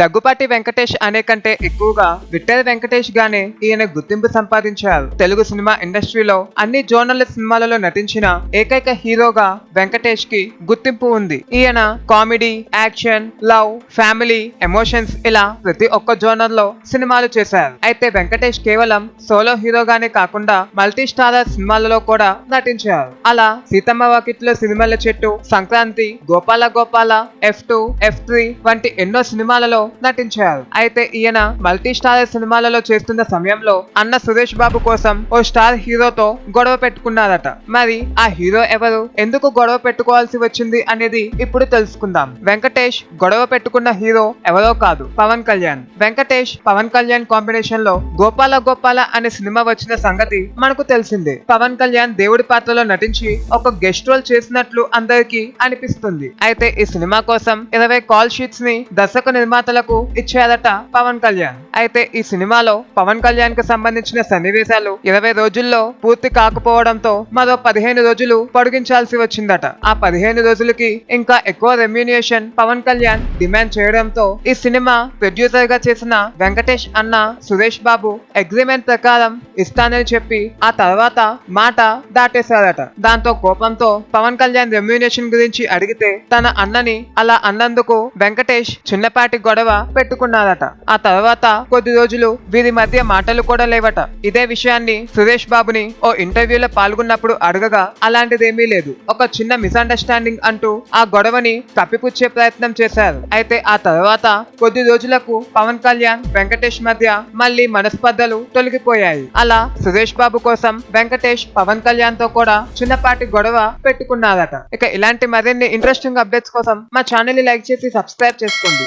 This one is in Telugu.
దగ్గుపాటి వెంకటేష్ అనే కంటే ఎక్కువగా విఠల్ వెంకటేష్ గానే ఈయన గుర్తింపు సంపాదించారు. తెలుగు సినిమా ఇండస్ట్రీలో అన్ని జోనర్ల సినిమాలలో నటించిన ఏకైక హీరోగా వెంకటేష్కి గుర్తింపు ఉంది. ఈయన comedy action love family emotions ఇలా ప్రతి ఒక్క జోనర్లో సినిమాలు చేశారు. అయితే వెంకటేష్ కేవలం సోలో హీరోగానే కాకుండా మల్టీ స్టారర్ సినిమాలలో కూడా నటించారు. అలా సీతమ్మ వాకిట్లో సినిమాల Chettu Sankranthi Gopala Gopala F two F three వంటి ఎన్నో సినిమాలలో నటించారు. అయితే ఈయన మల్టీ స్టార్ సినిమాలలో చేస్తున్న సమయంలో అన్న సురేష్ బాబు కోసం ఓ స్టార్ హీరోతో గొడవ పెట్టుకున్నారట. మరి ఆ హీరో ఎవరు? ఎందుకు గొడవ పెట్టుకోవాల్సి వచ్చింది అనేది ఇప్పుడు తెలుసుకుందాం. వెంకటేష్ గొడవ పెట్టుకున్న హీరో ఎవరో కాదు పవన్ కళ్యాణ్. వెంకటేష్ పవన్ కళ్యాణ్ కాంబినేషన్లో గోపాల గోపాల అనే సినిమా వచ్చిన సంగతి మనకు తెలిసిందే. పవన్ కళ్యాణ్ దేవుడి పాత్రలో నటించి ఒక గెస్ట్ రోల్ చేసినట్లు అందరికీ అనిపిస్తుంది. అయితే ఈ సినిమా కోసం ఇరవై కాల్ షీట్స్ని దర్శక నిర్మాత శ్రోతలకు ఇచ్చారట పవన్ కళ్యాణ్. అయితే ఈ సినిమాలో పవన్ కళ్యాణ్కు సంబంధించిన సన్నివేశాలు ఇరవై రోజుల్లో పూర్తి కాకపోవడంతో మరో పదిహేను రోజులు పొడిగించాల్సి వచ్చిందట. ఆ పదిహేను రోజులకి ఇంకా ఎక్కువ రెమ్యూనియేషన్ పవన్ కళ్యాణ్ డిమాండ్ చేయడంతో ఈ సినిమా ప్రొడ్యూసర్గా చేసిన వెంకటేష్ అన్న సురేష్ బాబు అగ్రిమెంట్ ప్రకారం ఇస్తానని చెప్పి ఆ తర్వాత మాట దాటేశారట. దాంతో కోపంతో పవన్ కళ్యాణ్ రెమ్యూనేషన్ గురించి అడిగితే తన అన్నని అలా అన్నందుకు వెంకటేష్ చిన్నపాటి గొడవ పెట్టుకున్నారట ఆ తర్వాత కొద్ది రోజులు వీరి మధ్య మాటలు కూడా లేవట. ఇదే విషయాన్ని సురేష్ బాబుని ఓ ఇంటర్వ్యూలో పాల్గొన్నప్పుడు అడగగా అలాంటిదేమీ లేదు. ఒక చిన్న మిస్అండర్స్టాండింగ్ అంటూ ఆ గొడవని కప్పిపుచ్చే ప్రయత్నం చేశారు. అయితే ఆ తర్వాత కొద్ది రోజులకు పవన్ కళ్యాణ్ వెంకటేష్ మధ్య మళ్ళీ మనస్పర్ధలు తొలగిపోయాయి. అలా సురేష్ బాబు కోసం వెంకటేష్ పవన్ కళ్యాణ్తో కూడా చిన్నపాటి గొడవ పెట్టుకున్నారట. ఇక ఇలాంటి మరిన్ని ఇంట్రెస్టింగ్ అప్డేట్స్ కోసం మా ఛానల్ని లైక్ చేసి సబ్స్క్రైబ్ చేసుకోండి.